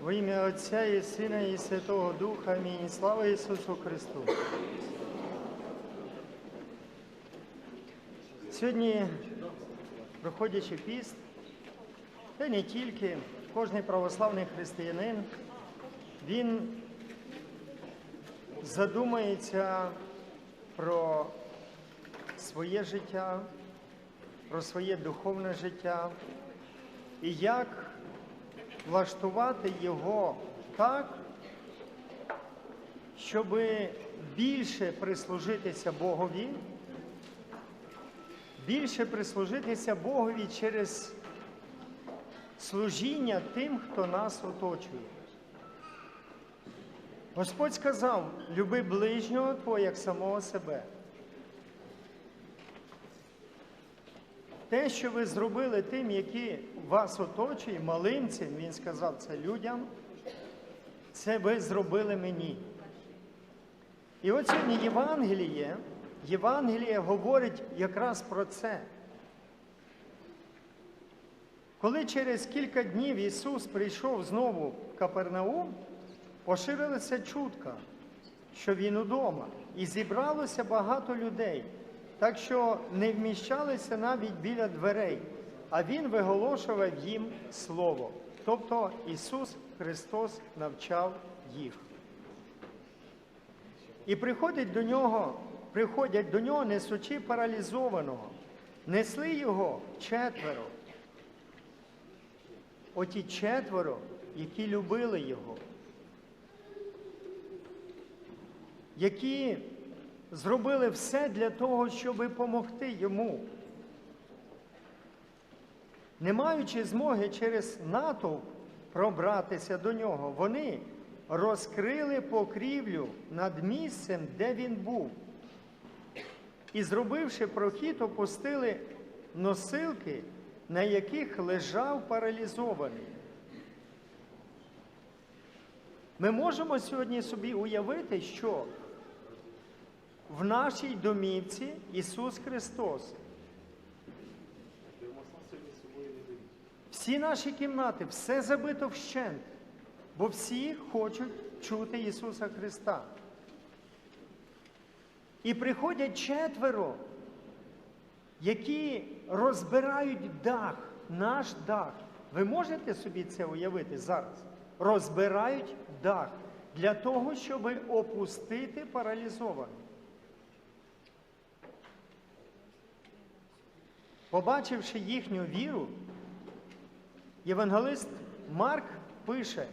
Во ім'я Отця і Сина, і Святого Духа. Амінь. Слава Ісусу Христу. Сьогодні, проходячи піст, та не тільки, кожний православний християнин, він задумається про своє життя, про своє духовне життя і як влаштувати його так, щоб більше прислужитися Богові, більше прислужитися Богові через служіння тим, хто нас оточує. Господь сказав, люби ближнього Твого як самого себе. Те, що ви зробили тим, які вас оточує, малинцям, він сказав це людям, це ви зробили мені. І от сьогодні Євангеліє, Євангеліє говорить якраз про це. Коли через кілька днів Ісус прийшов знову в Капернаум, поширилася чутка, що Він удома, і зібралося багато людей, так що не вміщалися навіть біля дверей, а Він виголошував їм Слово. Тобто Ісус Христос навчав їх. І приходять до нього, приходять до нього, несучи паралізованого, несли його четверо. Оті четверо, які любили його, які зробили все для того, щоб допомогти йому. Не маючи змоги через натовп пробратися до нього, вони розкрили покрівлю над місцем, де він був. І, зробивши прохід, опустили носилки, на яких лежав паралізований. Ми можемо сьогодні собі уявити, що в нашій домівці Ісус Христос. Всі наші кімнати, все забито вщент, бо всі хочуть чути Ісуса Христа. І приходять четверо, які розбирають дах, наш дах. Ви можете собі це уявити зараз? Розбирають дах для того, щоб опустити паралізованих. Побачивши їхню віру, євангелист Марк пише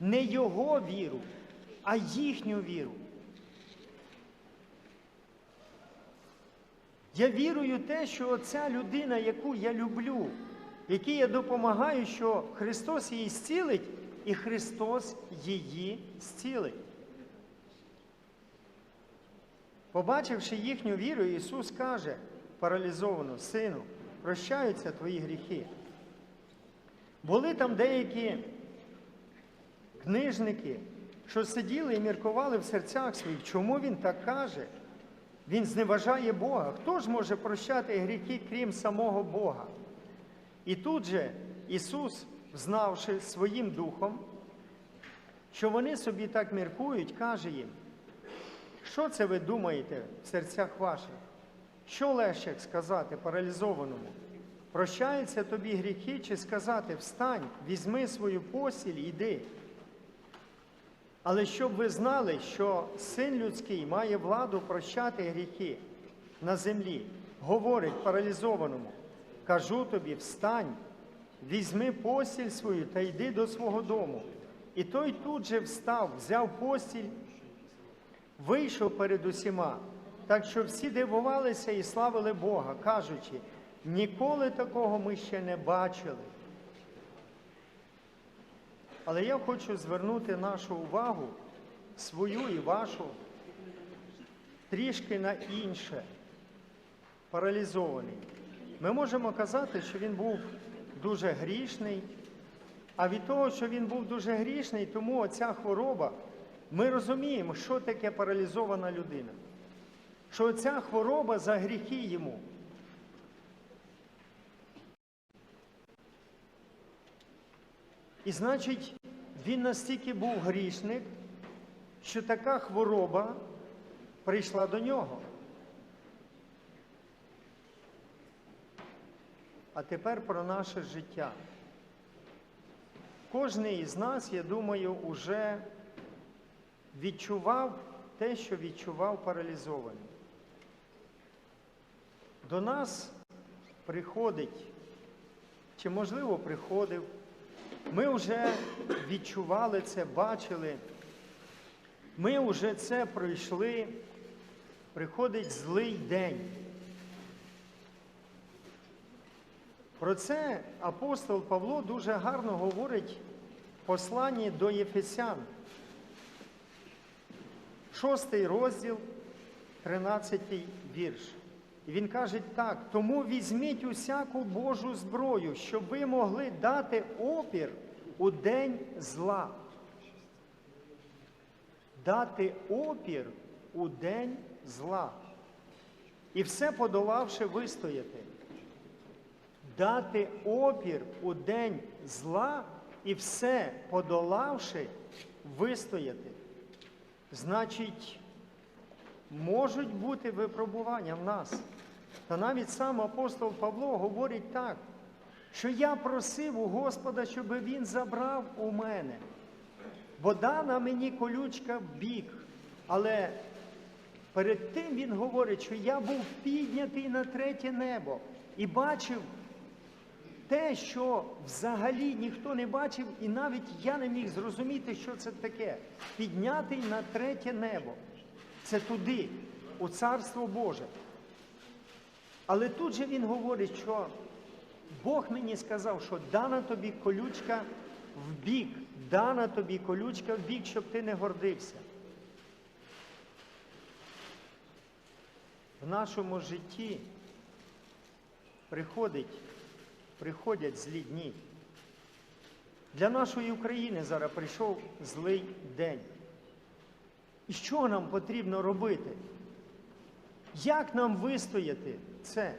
не його віру, а їхню віру. Я вірую те, що оця людина, яку я люблю, якій я допомагаю, що Христос її зцілить, і Христос її зцілить. Побачивши їхню віру, Ісус каже паралізовану, сину, прощаються твої гріхи. Були там деякі книжники, що сиділи і міркували в серцях своїх, чому він так каже? Він зневажає Бога. Хто ж може прощати гріхи, крім самого Бога? І тут же Ісус, знавши своїм духом, що вони собі так міркують, каже їм, що це ви думаєте в серцях ваших? Що легше сказати паралізованому? Прощаються тобі гріхи, чи сказати встань, візьми свою постіль і йди. Але щоб ви знали, що син людський має владу прощати гріхи на землі, говорить паралізованому, кажу тобі, встань, візьми постіль свою та йди до свого дому. І той тут же встав, взяв постіль, вийшов перед усіма, так що всі дивувалися і славили Бога, кажучи, ніколи такого ми ще не бачили. Але я хочу звернути нашу увагу, свою і вашу, трішки на інше, паралізований. Ми можемо казати, що він був дуже грішний, а від того, що він був дуже грішний, тому оця хвороба, ми розуміємо, що таке паралізована людина. Що ця хвороба за гріхи йому. І значить, він настільки був грішник, що така хвороба прийшла до нього. А тепер про наше життя. Кожний із нас, я думаю, уже відчував те, що відчував паралізований. До нас приходить, чи можливо приходив, ми вже відчували це, бачили, ми вже це пройшли, приходить злий день. Про це апостол Павло дуже гарно говорить в посланні до Єфесян. Шостий розділ, 13 вірш. І він каже так: тому візьміть усяку Божу зброю, щоб ви могли дати опір у день зла. Дати опір у день зла. І все подолавши вистояти. Дати опір у день зла і все подолавши вистояти. Значить, можуть бути випробування в нас. Та навіть сам апостол Павло говорить так, що я просив у Господа, щоб він забрав у мене. Бо дана мені колючка в бік. Але перед тим він говорить, що я був піднятий на третє небо і бачив те, що взагалі ніхто не бачив, і навіть я не міг зрозуміти, що це таке. Піднятий на третє небо. Це туди, у Царство Боже. Але тут же він говорить, що Бог мені сказав, що дана тобі колючка в бік, дана тобі колючка в бік, щоб ти не гордився. В нашому житті приходить, приходять злі дні. Для нашої України зараз прийшов злий день. Що нам потрібно робити? Як нам вистояти це?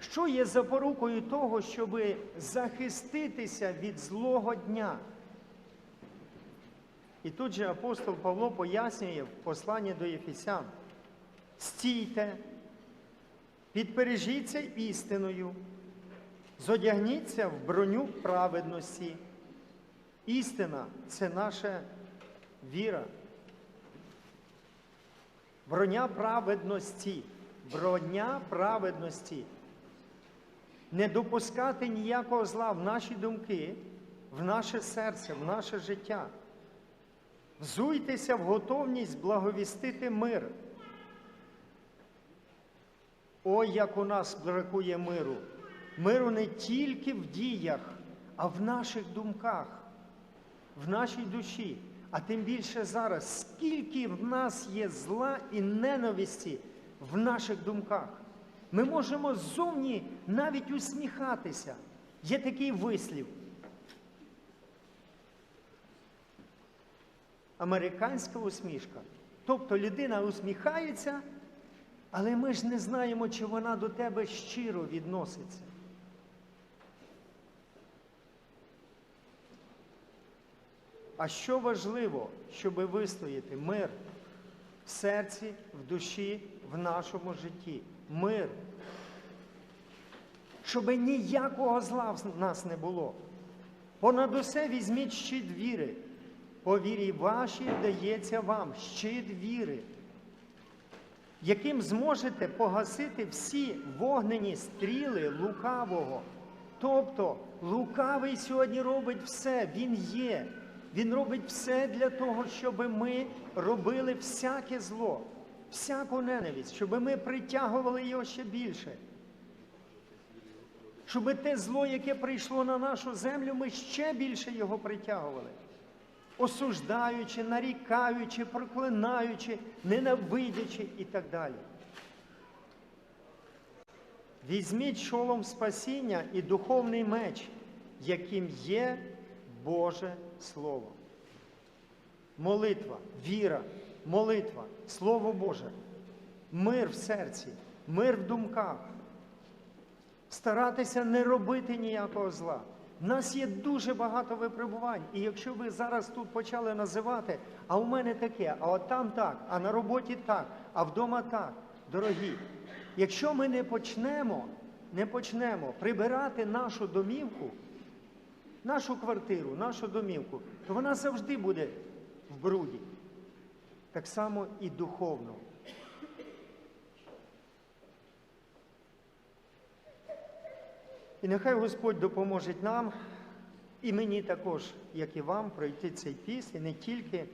Що є запорукою того, щоб захиститися від злого дня? І тут же апостол Павло пояснює в посланні до Єфесян. Стійте, підпережіться істиною, зодягніться в броню праведності. Істина це наша віра. Броня праведності, броня праведності. Не допускати ніякого зла в наші думки, в наше серце, в наше життя. Взуйтеся в готовність благовістити мир. Ой, як у нас бракує миру. Миру не тільки в діях, а в наших думках, в нашій душі. А тим більше зараз, скільки в нас є зла і ненависті в наших думках. Ми можемо ззовні навіть усміхатися. Є такий вислів. Американська усмішка. Тобто людина усміхається, але ми ж не знаємо, чи вона до тебе щиро відноситься. А що важливо, щоб вистояти мир в серці, в душі, в нашому житті? Мир. Щоб ніякого зла в нас не було. Понад усе візьміть щит віри. По вірі вашій дається вам щит віри, яким зможете погасити всі вогнені стріли лукавого. Тобто лукавий сьогодні робить все, він є. Він робить все для того, щоб ми робили всяке зло, всяку ненависть, щоб ми притягували його ще більше. Щоб те зло, яке прийшло на нашу землю, ми ще більше його притягували. Осуждаючи, нарікаючи, проклинаючи, ненавидячи і так далі. Візьміть шолом спасіння і духовний меч, яким є Боже Слово. Молитва, віра, молитва, Слово Боже, мир в серці, мир в думках. Старатися не робити ніякого зла. В нас є дуже багато випробувань. І якщо ви зараз тут почали називати, а у мене таке, а от там так, а на роботі так, а вдома так, дорогі. Якщо ми не почнемо, не почнемо прибирати нашу домівку, нашу квартиру, нашу домівку, то вона завжди буде в бруді. Так само і духовно. І нехай Господь допоможе нам, і мені також, як і вам, пройти цей піст, і не тільки,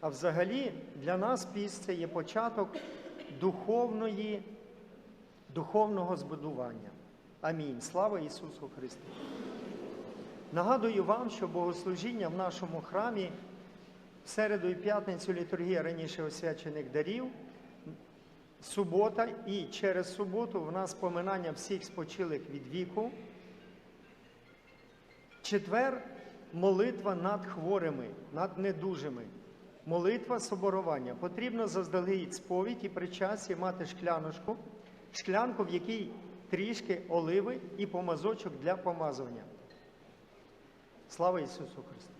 а взагалі для нас піст це є початок духовної, духовного збудування. Амінь. Слава Ісусу Христу! Нагадую вам, що богослужіння в нашому храмі в середу і п'ятницю літургія раніше освячених дарів, субота і через суботу в нас поминання всіх спочилих від віку. Четвер молитва над хворими, над недужими. Молитва соборування. Потрібно заздалегідь сповідь і причастя мати шкляночку, шклянку, в якій трішки оливи і помазочок для помазування. Слава Ісусу Христу!